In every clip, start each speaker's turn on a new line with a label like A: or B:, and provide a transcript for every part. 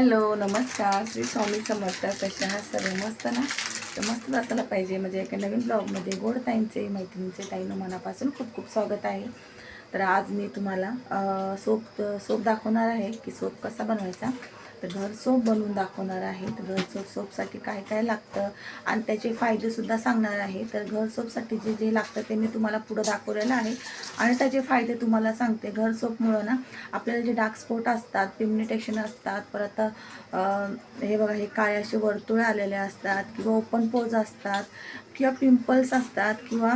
A: Hello नमस्कार. श्री स्वामी समर्थ कशा आहात? सर्व मस्त ना? तर मस्त असायला पाहिजे म्हणजे एका नवीन ब्लॉगमध्ये गोड ताईंचे मैत्रिणींचे ताईनं मनापासून खूप खूप स्वागत आहे. तर आज मी तुम्हाला सोप सोप दाखवणार आहे की सोप कसा बनवायचा. तर घर सोप बनवून दाखवणार आहे. तर घर सोप सोपसाठी काय काय लागतं? आणि त्याचे फायदेसुद्धा सांगणार आहे. तर घर सोपसाठी जे जे लागतं ते मी तुम्हाला पुढं दाखवलेलं आहे. आणि त्याचे फायदे तुम्हाला सांगते. घर सोपमुळं ना आपल्याला जे डार्क स्पॉट असतात पिम्युनिटेशन असतात परत हे बघा हे काय असे वर्तुळे आलेले असतात किंवा ओपन पोज असतात किंवा पिंपल्स असतात किंवा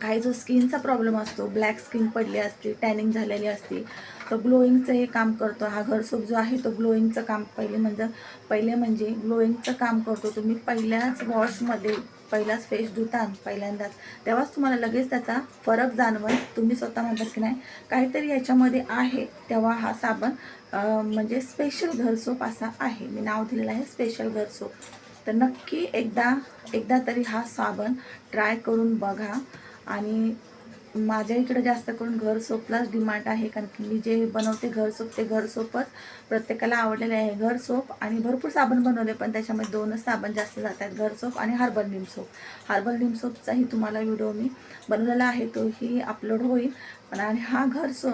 A: काही जो स्किनचा प्रॉब्लेम असतो ब्लॅक स्किन पडली असते टॅनिंग झालेली असते तर ग्लोईंगचं हे काम करतो. हा घर सोप जो आहे तो ग्लोईंगचं काम पहिले म्हणजे पहिले म्हणजे ग्लोईंगचं काम करतो. तुम्ही पहिल्याच वॉशमध्ये पहिलाच फेस धुतान पहिल्यांदाच. तेव्हाच तुम्हाला लगेच त्याचा फरक जाणवल. तुम्ही स्वतः म्हणतात की नाही काहीतरी याच्यामध्ये आहे. तेव्हा हा साबण म्हणजे स्पेशल घर सोप असा आहे. मी नाव दिलेलं आहे स्पेशल घर सोप तर नक्की एकदा एकदा तरी हा साबण ट्राय करून बघा. आणि माझ्या इकडे जास्त करून घर सोपलाच डिमांड आहे कारण की मी जे बनवते घर सोप ते घर सोपच. प्रत्येकाला आवडलेले आहे घर सोप आणि भरपूर साबण बनवले पण त्याच्यामध्ये दोनच साबण जास्त जातात घर सोप आणि हर्बल निम सोप. हर्बल निम सोपचाही तुम्हाला व्हिडिओ मी बनवलेला आहे तोही अपलोड होईल. पण आणि हा घर सो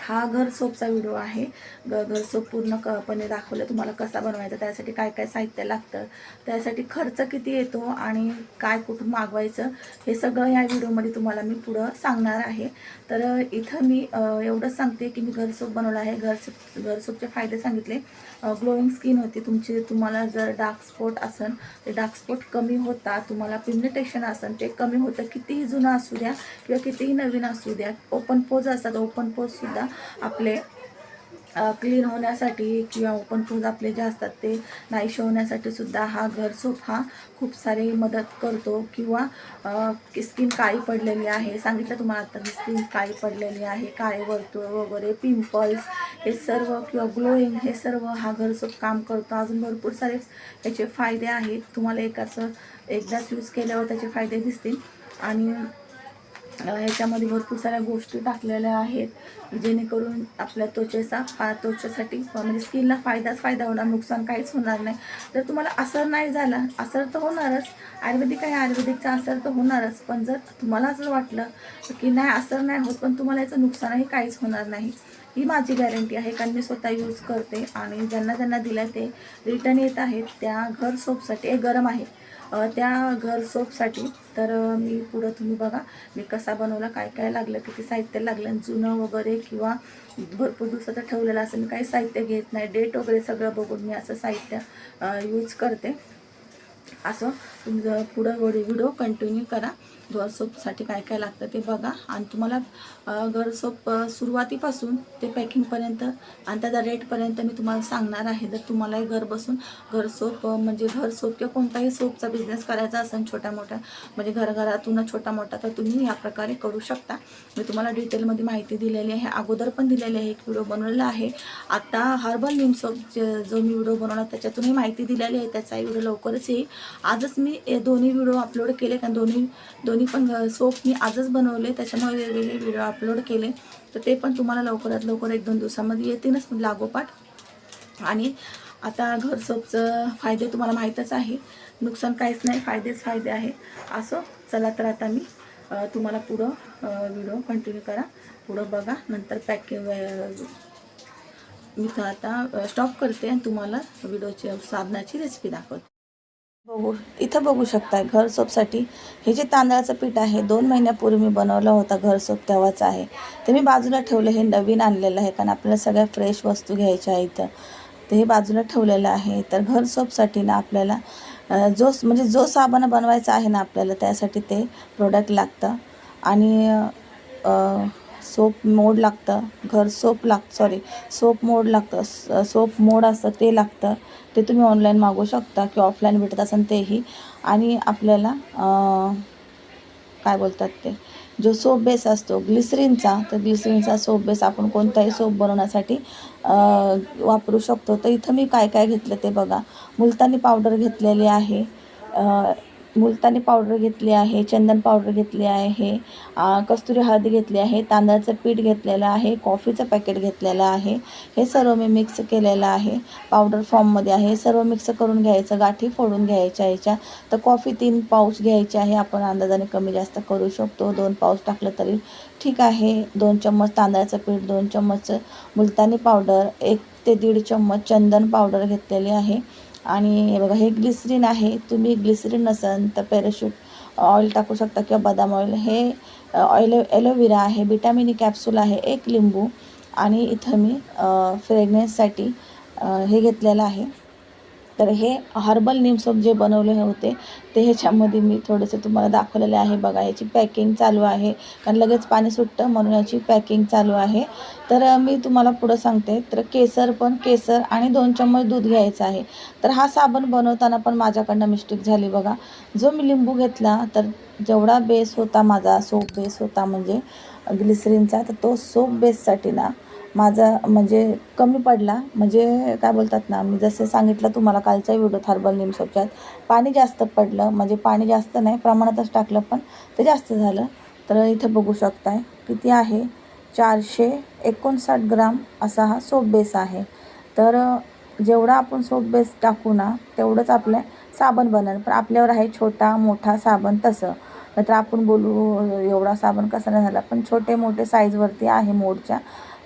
A: हा घर सोपचा व्हिडिओ आहे. ग घर सोप पूर्णपणे दाखवलं. तुम्हाला कसा बनवायचा त्यासाठी काय काय साहित्य लागतं त्यासाठी खर्च किती येतो आणि काय कुठून मागवायचं हे सगळं या व्हिडिओमध्ये तुम्हाला मी पुढं सांगणार आहे. तर इथं मी एवढंच सांगते की मी घर सोप बनवलं आहे. घर सोप घर सोपचे फायदे सांगितले. ग्लोईंग स्किन होती. तुमची तुम्हाला जर डार्क स्पॉट असन ते डार्क स्पॉट कमी होता तुम्हाला पिग्मेंटेशन असन ते कमी होतं कितीही जुनं असू द्या किंवा कितीही नवीन असू द्या ओपन पोज असतात ओपन पोजसुद्धा आपले क्लीन होण्यासाठी किंवा ओपन पोज आपले जे असतात ते नाहीशे होण्यासाठी सुद्धा हा घर सोप हा खूप सारी मदत करतो. किंवा स्किन काळी पडलेली आहे. सांगितलं तुम्हाला आता स्किन काळी पडलेली आहे. काळे वर्तुळ वगैरे पिंपल्स हे सर्व किंवा ग्लोईंग हे सर्व हा घर सोप काम करतो. अजून भरपूर सारे याचे फायदे आहेत. तुम्हाला एकाचं एकदाच यूज केल्यावर त्याचे फायदे दिसतील. आणि ह्याच्यामध्ये भरपूर साऱ्या गोष्टी टाकलेल्या आहेत जेणेकरून आपल्या त्वचेचा फा त्वचेसाठी म्हणजे स्किनला फायदाच फायदा होणार नुकसान काहीच होणार नाही. जर तुम्हाला असर नाही झाला असर तर होणारच. आयुर्वेदिक आहे आयुर्वेदिकचा असर तर होणारच. पण जर तुम्हाला असं वाटलं की नाही असर नाही होत पण तुम्हाला याचं नुकसानही काहीच होणार नाही. ही माझी गॅरंटी आहे कारण मी स्वतः यूज करते आणि ज्यांना ज्यांना दिलं ते रिटर्न येत आहेत त्या घर सोपसाठी हे गरम आहे. त्या घर सोपसाठी. तर मी पुढं तुम्ही बघा मी कसा बनवला काय काय लागलं किती साहित्य लागलं जुनं वगैरे किंवा भरपूर दिवसाचं ठेवलेलं असं मी काही साहित्य घेत नाही. डेट वगैरे सगळं बघून मी असं साहित्य यूज करते. असं तुम्ही पुढं व्हिडिओ कंटिन्यू करा. घर सोपसाठी काय काय लागतं ते बघा. आणि तुम्हाला घरसोप घर सोप सुरुवातीपासून ते पॅकिंगपर्यंत आणि त्याचा रेटपर्यंत मी तुम्हाला सांगणार आहे. जर तुम्हालाही घर बसून घर सोप म्हणजे घर सोप किंवा कोणताही सोपचा बिझनेस करायचा असेल छोट्या मोठ्या म्हणजे घरघरातून छोटा मोठा तर तुम्ही या प्रकारे करू शकता. मी तुम्हाला डिटेलमध्ये माहिती दिलेली आहे. अगोदर पण दिलेली आहे. एक व्हिडिओ बनवलेला आहे. आता हर्बल निम सोप जे- जो मी व्हिडिओ बनवला त्याच्यातूनही माहिती दिलेली आहे. त्याचाही व्हिडिओ लवकरच येईल. आजच मी मी दोन्ही व्हिडिओ अपलोड केले. कारण दोन्ही दोन्ही पण सोप मी आजच बनवले. त्याच्यामुळे वेगवेगळे व्हिडिओ अपलोड केले. तर ते पण तुम्हाला लवकरात लवकर एक दोन दिवसामध्ये येतीलच. लागोपाठ. आणि आता घर सोपचं फायदे तुम्हाला माहीतच आहे. नुकसान काहीच नाही. फायदेच फायदे आहे. असो चला तर आता मी तुम्हाला पुढं व्हिडिओ कंटिन्यू करा. पुढं बघा. नंतर पॅकिंग मी तर आता स्टॉप करते आणि तुम्हाला व्हिडिओची साधनाची रेसिपी दाखवते. बघू इथं बघू शकताय घर सोपसाठी. हे जे तांदळाचं पीठ आहे दोन महिन्यापूर्वी मी बनवलं होता घर सोप तेव्हाच आहे. ते मी बाजूला ठेवलं हे नवीन आणलेलं आहे कारण आपल्याला सगळ्या फ्रेश वस्तू घ्यायच्या इथं. ते हे बाजूला ठेवलेलं आहे. तर घर सोपसाठी ना आपल्याला जो म्हणजे जो साबण बनवायचा आहे ना आपल्याला त्यासाठी ते प्रोडक्ट लागतं. आणि सोप मोड लागतं. घर सोप लाग सॉरी सोप मोड लागतं. सोप मोड असतं ते लागतं. ते तुम्ही ऑनलाईन मागवू शकता किंवा ऑफलाईन भेटत असेल तेही. आणि आपल्याला काय बोलतात ते? जो सोप बेस असतो ग्लिसरीनचा तर ग्लिसरीनचा सोप बेस आपण कोणताही सोप बनवण्यासाठी वापरू शकतो. तर इथं मी काय काय घेतलं ते बघा. मुलतानी पावडर घेतलेली आहे. मुलतानी पावडर घेतली आहे चंदन पावडर घेतली आहे कस्तुरी हळद घेतली आहे तांदळाचं पीठ घेतलेलं आहे कॉफीचं पॅकेट घेतलेलं आहे. हे सर्व मी मिक्स केलेलं आहे. पावडर फॉर्ममध्ये आहे. सर्व मिक्स करून घ्यायचं गाठी फोडून घ्यायच्या ह्याच्या. तर कॉफी तीन पाऊच घ्यायचे आहे. आपण अंदाजाने कमी जास्त करू शकतो. दोन पाऊच टाकलं तरी ठीक आहे. दोन चम्मच तांदळाचं पीठ दोन चम्मच मुलतानी पावडर एक ते दीड चम्मच चंदन पावडर घेतलेली आहे. आणि हे बघा हे ग्लिसरीन आहे. तुम्ही ग्लिसरीन नसेल तर पॅराशूट ऑइल टाकू शकता किंवा बदाम ऑइल हे ऑइल एलोविरा आहे विटॅमिन ई कॅप्सूल आहे एक लिंबू आणि इथं मी फ्रेग्रन्ससाठी हे घेतलेलं आहे. तर हे हर्बल निमसोप जे बनवले होते ते ह्याच्यामध्ये मी थोडंसं तुम्हाला दाखवलेले आहे. बघा याची पॅकिंग चालू आहे. कारण लगेच पाणी सुटतं म्हणून याची पॅकिंग चालू आहे. तर मी तुम्हाला पुढं सांगते. तर केसर पण केसर आणि दोन चम्मच दूध घ्यायचं आहे. तर हा साबण बनवताना पण माझ्याकडनं मिस्टेक झाली बघा. जो मी लिंबू घेतला तर जेवढा बेस होता माझा सोप बेस होता म्हणजे ग्लिसरीनचा तर तो सोप बेससाठी ना माझा म्हणजे कमी पडला. म्हणजे काय बोलतात ना मी जसं सांगितलं तुम्हाला कालच्या व्हिडिओत हर्बल निम सोपच्यात पाणी जास्त पडलं. म्हणजे पाणी जास्त नाही प्रमाणातच टाकलं पण ते जास्त झालं. तर इथं बघू शकताय किती आहे. चारशे एकोणसाठ ग्राम असा हा सोप बेस आहे. तर जेवढा आपण सोप बेस टाकू ना तेवढंच आपलं साबण बनल पण आपल्यावर आहे छोटा मोठा साबण तसं. नाहीतर आपण बोलू एवढा साबण कसा नाही झाला. पण छोटे मोठे साईजवरती आहे मोडच्या.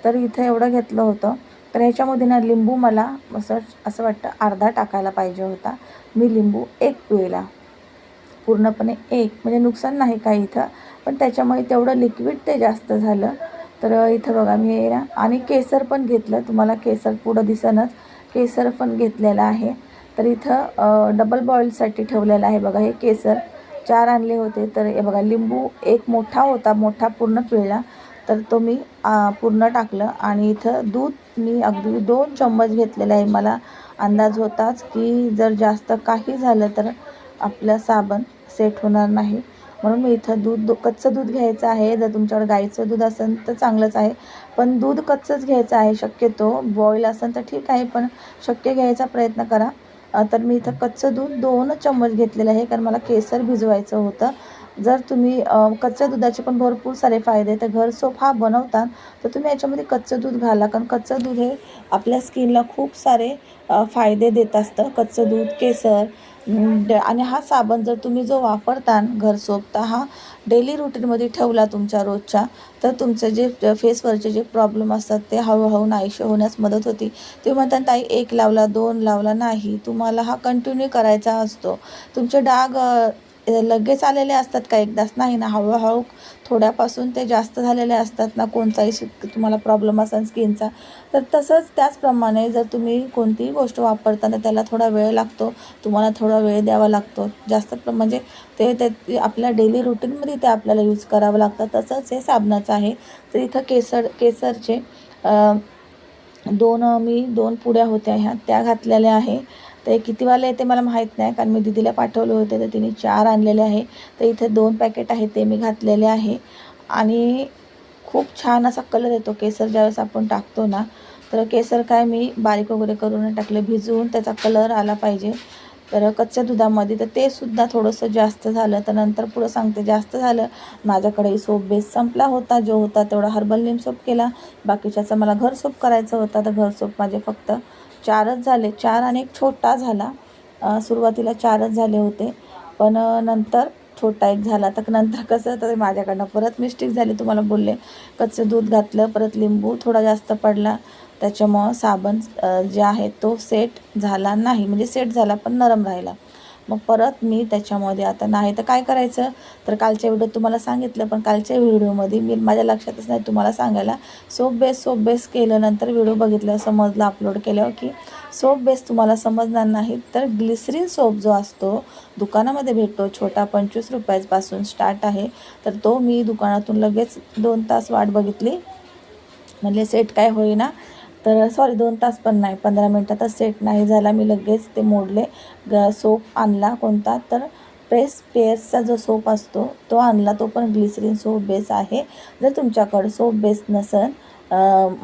A: तर इथं एवढं घेतलं होतं. तर ह्याच्यामध्ये ना लिंबू मला असं असं वाटतं अर्धा टाकायला पाहिजे होता. मी लिंबू एक पिळला. पूर्णपणे एक म्हणजे नुकसान नाही काय इथं पण त्याच्यामुळे तेवढं लिक्विड ते जास्त झालं. तर इथं बघा मी हे ना आणि केसर पण घेतलं. तुम्हाला केसर पुढं दिसनच. केसर पण घेतलेलं आहे. तर इथं डबल बॉईलसाठी ठेवलेलं आहे बघा हे केसर. चार आणले होते. तर हे बघा लिंबू एक मोठा होता मोठा पूर्ण पिळला. तर तो मी पूर्ण टाकलं. आणि इथं दूध मी अगदी दोन चम्मच घेतलेलं आहे. मला अंदाज होताच की जर जास्त काही झालं तर आपलं साबण सेट होणार नाही. म्हणून मी इथं दूध दो कच्चं दूध घ्यायचं आहे. जर तुमच्याकडे गाईचं दूध असेल तर चांगलंच आहे. पण दूध कच्चंच घ्यायचं आहे. शक्यतो बॉईल असेल तर ठीक आहे पण शक्य घ्यायचा प्रयत्न करा. तर मी इथं कच्चं दूध दोन चम्मच घेतलेलं आहे. कारण मला केसर भिजवायचं होतं. जर तुम्ही कच्च्या दुधाचे पण भरपूर सारे फायदे तर घर सोप हा बनवता तर तुम्ही याच्यामध्ये कच्चं दूध घाला. कारण कच्चं दूध हे आपल्या स्किनला खूप सारे फायदे देत असतं. कच्चं दूध केसर आणि हा साबण जर तुम्ही जो वापरता घर सोपता हा डेली रुटीनमध्ये ठेवला तुमच्या रोजच्या. तर तुमचे जे फेसवरचे जे प्रॉब्लेम असतात ते हळूहळू नाहीशे होण्यास मदत होती. ते म्हणतात ताई एक लावला दोन लावला नाही. तुम्हाला हा कंटिन्यू करायचा असतो. तुमचे डाग लगेच आलेले असतात का? एकदाच नाही ना. हळूहळू थोड्यापासून ते जास्त झालेले असतात ना कोणताही शिक- तुम्हाला प्रॉब्लेम असेल स्किनचा तर तसंच त्याचप्रमाणे जर तुम्ही कोणतीही गोष्ट वापरताना त्याला थोडा वेळ लागतो तुम्हाला थोडा वेळ द्यावा लागतो. जास्त प्र म्हणजे ते ते आपल्या डेली रुटीनमध्ये ते आपल्याला यूज करावं लागतं. तसंच हे साबणाचं आहे. तर इथं केसर केसरचे दोन मी दोन पुड्या होत्या ह्या त्या घातलेल्या आहे. ते हे कितीवाले आहे ते मला माहीत नाही कारण मी दिदीला पाठवले होते तर तिने चार आणलेले आहे. तर इथे दोन पॅकेट आहे ते मी घातलेले आहे. आणि खूप छान असा कलर येतो केसर ज्यावेळेस आपण टाकतो ना तर केसर काय मी बारीक वगैरे करून टाकले भिजवून त्याचा कलर आला पाहिजे. तर कच्च्या दुधामध्ये तर ते सुद्धा थोडंसं जास्त झालं तर नंतर पुढं सांगते जास्त झालं माझ्याकडे सोप बेस संपला होता जो होता तेवढा हर्बल लिम सोप केला. बाकीच्याचा मला घर सोप करायचं होता तर घर सोप माझे फक्त चारच झाले. चार आणि एक छोटा झाला. सुरुवातीला चारच झाले होते. पण नंतर छोटा एक झाला. तर नंतर कसं तर माझ्याकडनं परत मिस्टेक झाली तुम्हाला बोलले. कच्चं दूध घातलं परत लिंबू थोडा जास्त पडला. त्याच्यामुळं साबण जे आहे तो सेट झाला नाही. म्हणजे सेट झाला पण नरम राहिला. मग परत मी त्याच्यामध्ये आता नाही तर काय करायचं? तर कालच्या व्हिडिओत तुम्हाला सांगितलं पण कालच्या व्हिडिओमध्ये मी माझ्या लक्षातच नाही तुम्हाला सांगायला. सोप बेस सोप बेस केलं नंतर व्हिडिओ बघितलं समजलं अपलोड केल्यावर की सोप बेस तुम्हाला समजणार नाही. तर ग्लिसरीन सोप जो असतो दुकानामध्ये भेटतो छोटा पंचवीस रुपयापासून स्टार्ट आहे. तर तो मी दुकानातून लगेच दोन तास वाट बघितली. म्हणजे सेट काय होईना. तर सॉरी दोन तास पण नाही पंधरा मिनटातच सेट नाही झाला. मी लगेच ते मोडले. ग सोप आणला कोणता? तर प्रेस पेयर्सचा जो सोप असतो तो आणला. तो पण ग्लिसरीन सोप बेस आहे. जर तुमच्याकडं सोप बेस नसेल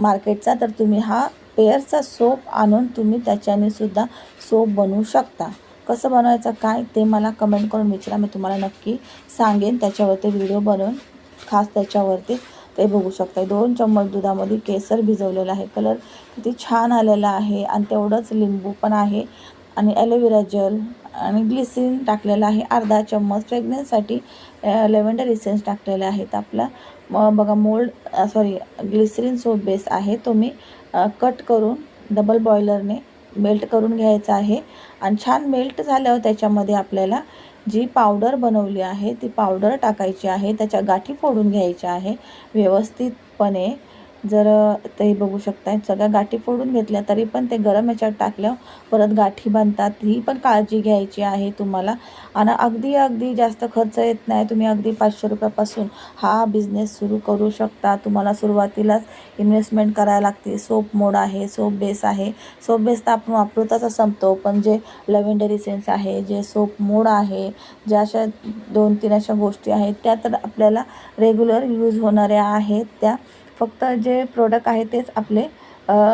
A: मार्केटचा तर तुम्ही हा पेअरचा सोप आणून तुम्ही त्याच्याने सुद्धा सोप बनवू शकता. कसं बनवायचं काय ते मला कमेंट करून विचारा. मी तुम्हाला नक्की सांगेन. त्याच्यावरती व्हिडिओ बनवून खास त्याच्यावरती ते बघू शकताय. दोन चम्मच दुधामध्ये केसर भिजवलेलं आहे. कलर किती छान आलेला आहे आणि तेवढंच लिंबू पण आहे आणि ॲलोवेरा जेल आणि ग्लिसिन टाकलेलं आहे. अर्धा चम्मच प्रेग्नंटसाठी लेव्हेंडर इसेन्स टाकलेले आहेत आपला बघा mould sorry glycerine soap base आहे. तो मी कट करून डबल बॉयलरने मेल्ट करून घ्यायचा आहे. आणि छान मेल्ट झाल्यावर त्याच्यामध्ये आपल्याला जी पावडर बनवली आहे ती पावडर टाकायची आहे त्याच्या गाठी फोडून घ्यायच्या आहे. व्यवस्थितपणे जर ते बघू शकताय सगळ्या गाठी फोडून घेतल्या तरी पण ते गरम ह्याच्यात टाकल्या परत गाठी बांधतात ही पण काळजी घ्यायची आहे तुम्हाला. आणि अगदी अगदी जास्त खर्च येत नाही. तुम्ही अगदी पाचशे रुपयापासून हा बिझनेस सुरू करू शकता. तुम्हाला सुरुवातीलाच इन्व्हेस्टमेंट करायला लागते. सोप मोड आहे सोप बेस आहे. सोप बेस तर आपण वापरू संपतो पण जे लव्हेंडर इसेन्स आहे जे सोप मोड आहे ज्या अशा दोन तीन अशा गोष्टी आहेत त्या तर आपल्याला रेग्युलर यूज होणाऱ्या आहेत त्या. फक्त जे प्रोडक्ट आहे तेच आपले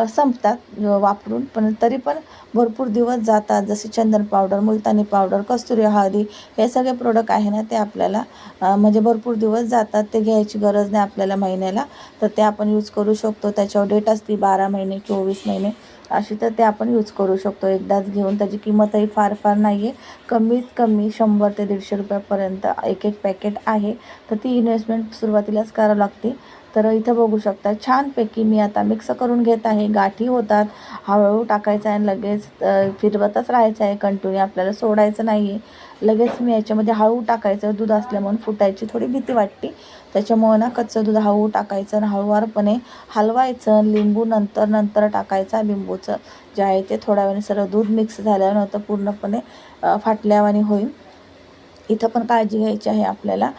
A: संपतात वापरून. पण तरी पण भरपूर दिवस जातात. जसे चंदन पावडर मुलतानी पावडर कस्तुरी हळदी हे सगळे प्रोडक्ट आहे ना ते आपल्याला म्हणजे भरपूर दिवस जातात. ते घ्यायची गरज नाही आपल्याला महिन्याला. तर ते आपण यूज करू शकतो. त्याच्यावर डेट असते बारा महिने चोवीस महिने अशी तर ते आपण यूज करू शकतो. एकदाच घेऊन त्याची किंमतही फार फार नाही आहे कमीत कमी शंभर ते दीडशे रुपयापर्यंत एक एक पॅकेट आहे. तर ती इन्व्हेस्टमेंट सुरुवातीलाच करावं लागते. तर इथं बघू शकता छानपैकी मी आता मिक्स करून घेत आहे. गाठी होतात हळूहळू टाकायचं आहे आणि लगेच फिरवतच राहायचं आहे कंटिन्यू आपल्याला सोडायचं नाही आहे लगेच मी याच्यामध्ये हळू टाकायचं दूध असल्यामुळे फुटायची थोडी भीती वाटते. त्याच्यामुळं ना कच्चं दूध हळू टाकायचं आणि हळूवारपणे हलवायचं लिंबू नंतर नंतर टाकायचा लिंबूचं. जे आहे ते थोड्या वेळाने सर्व दूध मिक्स झाल्यानंतर पूर्णपणे फाटल्यावानी होईल. इथं पण काळजी घ्यायची आहे आपल्याला.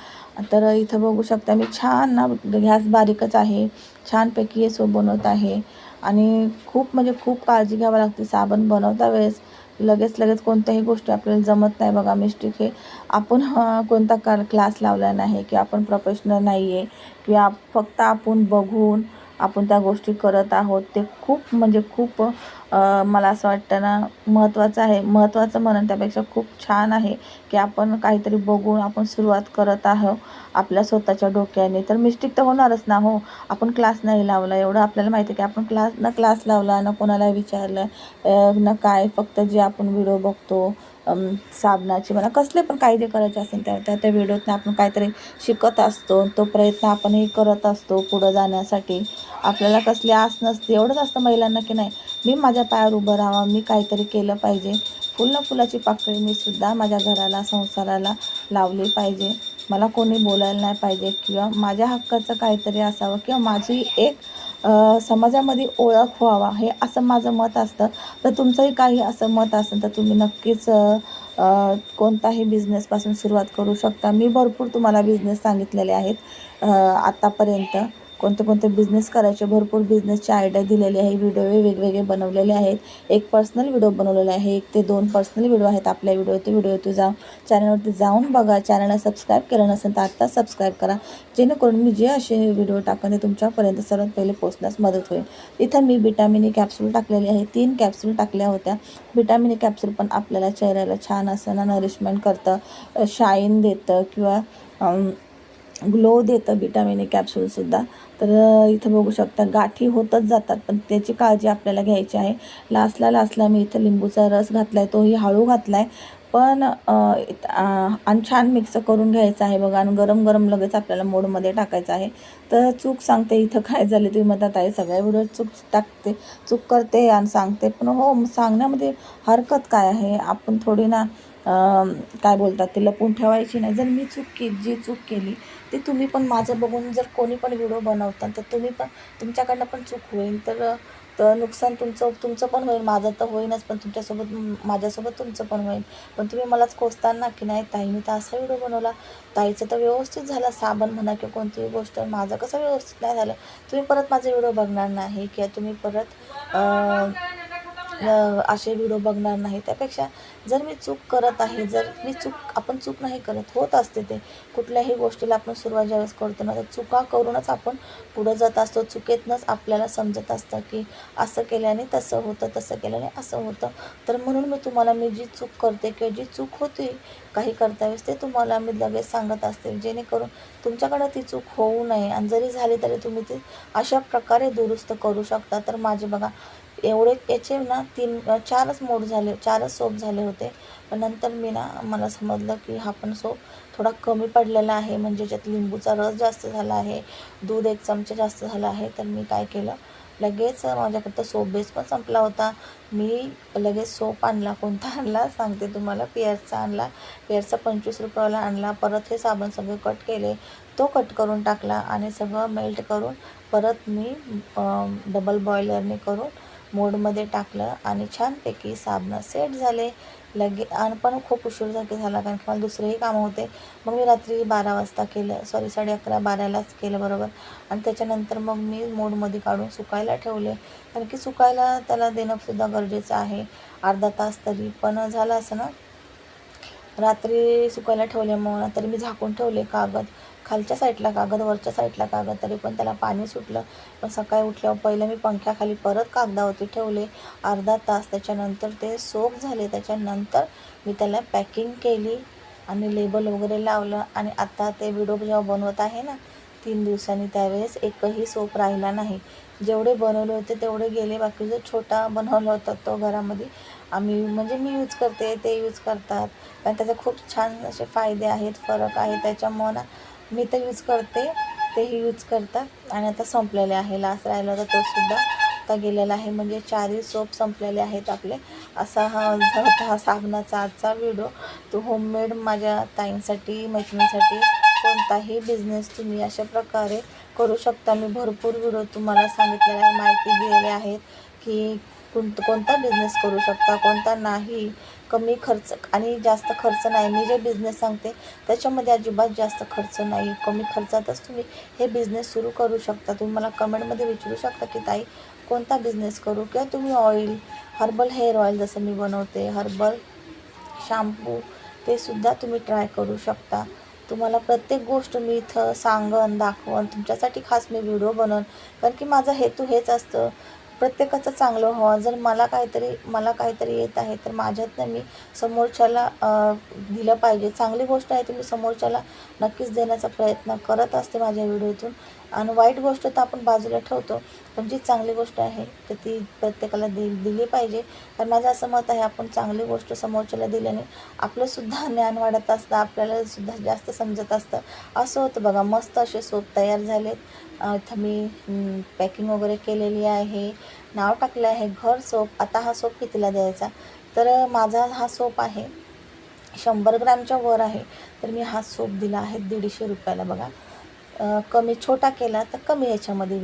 A: तर इथं बघू शकता मी छान ना गॅस बारीकच आहे छानपैकी हे सोप बनवत आहे. आणि खूप म्हणजे खूप काळजी घ्यावी लागते साबण बनवता वेळेस. लगेच लगेच कोणत्याही गोष्टी आपल्याला जमत नाही बघा मिस्टेक हे आपण हा कोणता का क्लास लावला नाही की आपण प्रोफेशनल नाही आहे किंवा फक्त आपण बघून आपण त्या गोष्टी करत आहोत. ते खूप म्हणजे खूप मला असं वाटतं ना महत्त्वाचं आहे. महत्त्वाचं म्हणून त्यापेक्षा खूप छान आहे की आपण काहीतरी बघून आपण सुरुवात करत आहो आपल्या स्वतःच्या डोक्याने. तर मिस्टेक तर होणारच ना हो. आपण क्लास नाही लावला. एवढं आपल्याला माहिती आहे की आपण क्लास ना क्लास लावला ना कोणाला विचारलं ना काय फक्त जे आपण व्हिडिओ बघतो साबणाची म्हणा कसले पण काही जे करायचे असेल त्या त्या त्या व्हिडिओतनं आपण काहीतरी शिकत असतो. तो प्रयत्न आपणही करत असतो पुढं जाण्यासाठी. आपल्याला कसली आस नसते. एवढंच असतं महिलांना की नाही मी माझ्या पायावर उभं राहावं मी काहीतरी केलं पाहिजे. फुल न फुलाची पाकळी मी सुद्धा माझ्या घराला संसाराला लावली पाहिजे. मला कोणी बोलायला नाही पाहिजे किंवा माझ्या हक्काचं काहीतरी असावं किंवा माझी एक समाजामध्ये ओळख व्हावा. हे असं माझं मत असतं. तर तुमचंही काही असं मत असेल तर तुम्ही नक्कीच कोणताही बिझनेसपासून सुरुवात करू शकता. मी भरपूर तुम्हाला बिझनेस सांगितलेले आहेत आत्तापर्यंत कोणते कोणते बिझनेस करायचे भरपूर बिझनेसचे आयडिया दिलेले आहे. व्हिडिओ वेगवेगळे बनवलेले आहेत. एक पर्सनल व्हिडिओ बनवलेला आहे. एक ते दोन पर्सनल व्हिडिओ आहेत आपल्या व्हिडिओ ते व्हिडिओ जाऊन चॅनलवरती जाऊन बघा. चॅनलला सबस्क्राईब केलं नसेल तर आत्ताच सबस्क्राईब करा. जेणेकरून मी जे असे व्हिडिओ टाकन ते तुमच्यापर्यंत सर्वात पहिले पोचण्यास मदत होईल. इथं मी विटॅमिनी कॅप्सूल टाकलेली आहे. तीन कॅप्सूल टाकल्या होत्या. विटॅमिनी कॅप्सूल e पण आपल्याला चेहऱ्याला छान असं ना नरिशमेंट करतं शाईन देतं किंवा ग्लो देतं विटामिन ए कॅप्सूलसुद्धा तर इथं बघू शकता गाठी होतच जातात पण त्याची काळजी आपल्याला घ्यायची आहे. लास्टला लास्टला मी इथं लिंबूचा रस घातला आहे तोही हळू घातला आहे पण आणि छान मिक्स करून घ्यायचं आहे बघा आणि गरम गरम लगेच आपल्याला मोडमध्ये टाकायचं आहे. तर चूक सांगते इथं काय झाले तुम्ही म्हणतात आहे सगळ्या व्हिडिओ चूक टाकते चूक करते आणि सांगते. पण हो सांगण्यामध्ये हरकत काय आहे? आपण थोडी ना काय बोलतात ते लपून ठेवायची नाही. जर मी चूक केली जी चूक केली ती तुम्ही पण माझं बघून जर कोणी पण व्हिडिओ बनवता तर तुम्ही पण तुमच्याकडनं पण चूक होईल. तर तर नुकसान तुमचं तुमचं पण होईल. माझं तर होईनच पण तुमच्यासोबत माझ्यासोबत तुमचं पण होईल. पण तुम्ही मलाच कोसताना की नाही ताईने तर असा व्हिडिओ बनवला. ताईचं तर व्यवस्थित झालं. साबण म्हणा किंवा कोणतीही गोष्ट माझं कसं व्यवस्थित नाही झालं. तुम्ही परत माझं व्हिडिओ बघणार नाही. किंवा तुम्ही परत
B: असे व्हिडिओ बघणार नाही. त्यापेक्षा जर मी चूक करत आहे जर मी चूक आपण चूक नाही करत होत असते ते कुठल्याही गोष्टीला आपण सुरुवात ज्यावेळेस करतो ना तर चुका करूनच आपण पुढं जात असतो. चुकीतनंच आपल्याला समजत असतं की असं केल्याने तसं होतं तसं केल्याने असं होतं. तर म्हणून मी तुम्हाला मी जी चूक करते किंवा जी चूक होती काही करता वेळेस ते तुम्हाला मी लगेच सांगत असते. जेणेकरून तुमच्याकडं ती चूक होऊ नये. आणि जरी झाली तरी तुम्ही ती अशा प्रकारे दुरुस्त करू शकता. तर माझे बघा एवढे याचे ना तीन चारच मोड झाले चारच सोप झाले होते. पण नंतर मी ना मला समजलं की हा पण सोप थोडा कमी पडलेला आहे. म्हणजे ज्यात लिंबूचा रस जास्त झाला आहे दूध एक चमचा जास्त झाला आहे तर मी काय केलं लगेच माझ्याकडं सोप बेस पण संपला होता. मी लगेच सोप आणला. कोणता आणला? सांगते तुम्हाला. पेअरचा आणला. पेअरचा पंचवीस रुपयाला आणला. परत हे साबण सगळे कट केले. तो कट करून टाकला आणि सगळं मेल्ट करून परत मी डबल बॉयलरने करून मोडमध्ये टाकलं आणि छानपैकी साबणं सेट झाले. लगे आणि पण खूप उशीर जागी झाला कारण की मला दुसरेही कामं होते. मग मी रात्री बारा वाजता केलं सॉरी साडे अकरा बारालाच केलं बरोबर. आणि त्याच्यानंतर मग मी मोडमध्ये काढून सुकायला ठेवले. कारण की सुकायला त्याला देणंसुद्धा गरजेचं आहे. अर्धा तास तरी पण झालं असं ना? रात्री सुकायला ठेवल्यामुळं तरी मी झाकून ठेवले कागद. खालच्या साईडला कागद वरच्या साईडला कागद तरी पण त्याला पाणी सुटलं. पण सकाळी उठल्यावर पहिलं मी पंख्याखाली परत कागदावरती ठेवले. अर्धा तास त्याच्यानंतर ते सोप झाले. त्याच्यानंतर मी त्याला पॅकिंग केली आणि लेबल वगैरे लावलं. आणि आता ते व्हिडिओ जेव्हा बनवत आहे ना तीन दिवसांनी त्यावेळेस एकही सोप राहिला नाही. जेवढे बनवले होते तेवढे गेले. बाकी जो छोटा बनवला होता तो घरामध्ये आम्ही म्हणजे मी यूज करते ते यूज करतात. कारण त्याचे खूप छान असे फायदे आहेत फरक आहे. त्याच्यामुळं ना मी तर यूज करते तेही यूज करतात. आणि आता संपलेले आहे. लास्ट राहिला होता तोसुद्धा आता गेलेला आहे. म्हणजे चारही सोप संपलेले आहेत आपले. असा हा होता हा साबणाचा आजचा व्हिडिओ तो होममेड माझ्या ताईंसाठी मैत्रिणीसाठी कोणताही बिझनेस तुम्ही अशा प्रकारे करू शकता. मी भरपूर व्हिडिओ तुम्हाला सांगितलेला आहे. माहिती दिलेली आहेत की कोण कोणता बिझनेस करू शकता कोणता नाही. कमी खर्च आणि जास्त खर्च नाही. मी जे बिझनेस सांगते त्याच्यामध्ये अजिबात जास्त खर्च नाही. कमी खर्चातच तुम्ही हे बिझनेस सुरू करू शकता. तुम्ही मला कमेंटमध्ये विचारू शकता की ताई कोणता बिझनेस करू? किंवा तुम्ही ऑइल हर्बल हेअर ऑइल जसं मी बनवते हर्बल शॅम्पू ते सुद्धा तुम्ही ट्राय करू शकता. तुम्हाला प्रत्येक गोष्ट मी इथं सांगन दाखवन. तुमच्यासाठी खास मी व्हिडिओ बनवन. कारण की माझा हेतू हेच असतं. प्रत्येकाचं चांगलं व्हावं. जर मला काहीतरी मला काहीतरी येत आहे तर माझ्यातनं मी समोरच्याला दिलं पाहिजे. चांगली गोष्ट आहे ती मी समोरच्याला नक्कीच देण्याचा प्रयत्न करत असते माझ्या व्हिडिओतून. आणि वाईट गोष्ट तर आपण बाजूला ठेवतो पण जी चांगली गोष्ट आहे तर ती प्रत्येकाला दि दिली पाहिजे. कारण माझं असं मत आहे आपण चांगली गोष्ट समोरच्याला दिल्याने आपलंसुद्धा ज्ञान वाढत असतं आपल्याला सुद्धा जास्त समजत असतं. असं होतं बघा मस्त असे सोप तयार झालेत. इथं मी पॅकिंग वगैरे केलेली आहे. नाव टाकलं आहे घर सोप आता हा सोप कितीला द्यायचा? तर माझा हा सोप आहे शंभर ग्रॅमच्या वर आहे. तर मी हा सोप दिला आहे दीडशे रुपयाला बघा. कमी छोटा केला तर कमी याच्यामध्ये